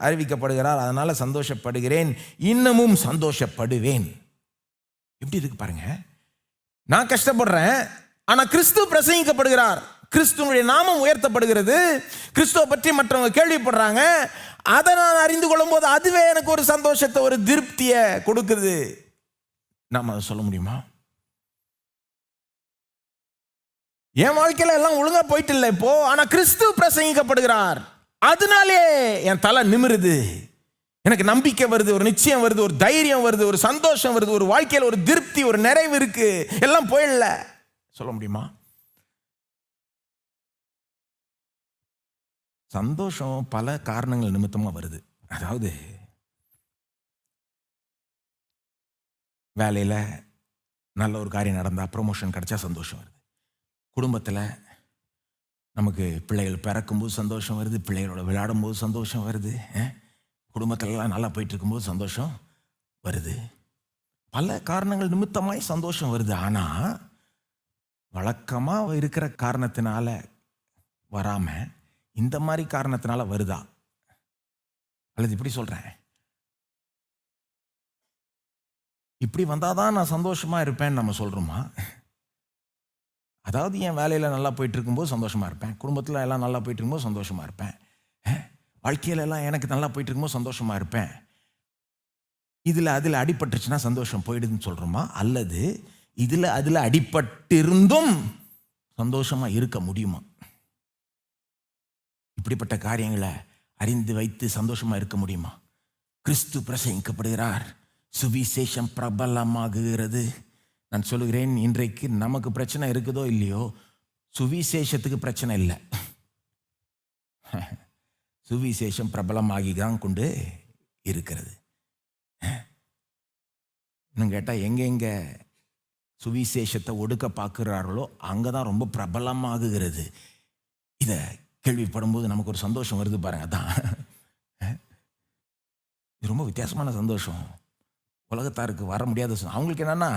அறிவிக்கப்படுகிறார் அதனால் சந்தோஷப்படுகிறேன் இன்னமும் சந்தோஷப்படுவேன். எப்படி இருக்கு பாருங்க. நான் கஷ்டப்படுறேன் ஆனால் கிறிஸ்து பிரசங்கிக்கப்படுகிறார். கிறிஸ்துவனுடைய நாமம் உயர்த்தப்படுகிறது. கிறிஸ்துவ பற்றி மற்றவங்க கேள்விப்படுறாங்க. அதை நான் அறிந்து கொள்ளும் போது அதுவே எனக்கு ஒரு சந்தோஷத்தை ஒரு திருப்தியை கொடுக்குது. நாம் அதை சொல்ல முடியுமா? என் வாழ்க்கையில் எல்லாம் ஒழுங்கா போயிட்டு இல்லை இப்போ ஆனால் கிறிஸ்து பிரசங்கிக்கப்படுகிறார். அதனாலே என் தலை நிமிருது. எனக்கு நம்பிக்கை வருது ஒரு நிச்சயம் வருது ஒரு தைரியம் வருது ஒரு சந்தோஷம் வருது ஒரு வாழ்க்கையில் ஒரு திருப்தி ஒரு நிறைவு இருக்கு. எல்லாம் போயிடல சொல்ல முடியுமா? சந்தோஷம் பல காரணங்கள் நிமித்தமாக வருது. அதாவது வேலையில் நல்ல ஒரு காரியம் நடந்தால் ப்ரொமோஷன் கிடைச்சா சந்தோஷம் வருது. குடும்பத்தில் நமக்கு பிள்ளைகள் பிறக்கும்போது சந்தோஷம் வருது பிள்ளைகளோட விளையாடும் போது சந்தோஷம் வருது குடும்பத்திலலாம் நல்லா போயிட்டு இருக்கும்போது சந்தோஷம் வருது. பல காரணங்கள் நிமித்தமாய் சந்தோஷம் வருது. ஆனால் வழக்கமாக இருக்கிற காரணத்தினால வராமல் இந்த மாதிரி காரணத்தினால வருதா? அல்லது இப்படி சொல்கிறேன் இப்படி வந்தால் தான் நான் சந்தோஷமாக இருப்பேன்னு நம்ம சொல்கிறோமா அதாவது என் வேலையில் நல்லா போயிட்டு இருக்கும்போது சந்தோஷமாக இருப்பேன். குடும்பத்தில் எல்லாம் நல்லா போயிட்டு இருக்கும்போது சந்தோஷமாக இருப்பேன் வாழ்க்கையில எல்லாம் எனக்கு நல்லா போயிட்டு இருக்கும்போது சந்தோஷமாக இருப்பேன். இதில் அதில் அடிபட்டுருச்சுன்னா சந்தோஷம் போயிடுதுன்னு சொல்கிறோமா அல்லது இதில் அதில் அடிபட்டிருந்தும் சந்தோஷமாக இருக்க முடியுமா? இப்படிப்பட்ட காரியங்களை அறிந்து வைத்து சந்தோஷமாக இருக்க முடியுமா? கிறிஸ்து பிரசங்கிக்கப்படுகிறார். சுவிசேஷம் பிரபலமாகுகிறது. நான் சொல்லுகிறேன் இன்றைக்கு நமக்கு பிரச்சனை இருக்குதோ இல்லையோ சுவிசேஷத்துக்கு பிரச்சனை இல்லை. சுவிசேஷம் பிரபலமாகி தான் கொண்டு இருக்கிறது. இன்னும் கேட்டால் எங்கெங்க சுவிசேஷத்தை ஒடுக்க பார்க்குறார்களோ அங்கே தான் ரொம்ப பிரபலமாகுகிறது. இதை கேள்விப்படும்போது நமக்கு ஒரு சந்தோஷம் வருது பாருங்க அதான். இது ரொம்ப வித்தியாசமான சந்தோஷம். உலகத்தாருக்கு வர முடியாத அவங்களுக்கு என்னன்னா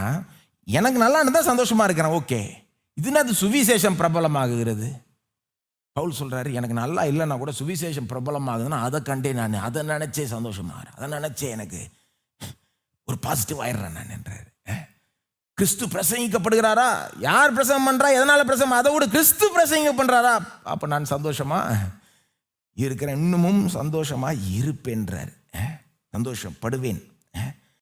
எனக்கு நல்லா இருந்தால் சந்தோஷமாக இருக்கிறேன். ஓகே. இதுனா அது சுவிசேஷம் பிரபலமாகுகிறது. பவுல் சொல்கிறாரு எனக்கு நல்லா இல்லைன்னா கூட சுவிசேஷம் பிரபலமாகுதுன்னா அதை கண்டே நான். அதை நினச்சே சந்தோஷமாக அதை நினைச்சே எனக்கு ஒரு பாசிட்டிவ் ஆயிடுறேன் நான் என்றார். கிறிஸ்து பிரசங்கிக்கப்படுகிறாரா? யார் பிரசங்கம் பண்ணுறா எதனால் பிரசங்கம்? அதை விட கிறிஸ்து பிரசங்க பண்ணுறாரா அப்போ நான் சந்தோஷமாக இருக்கிறேன். இன்னமும் சந்தோஷமாக இருப்பேன்றார் சந்தோஷப்படுவேன்.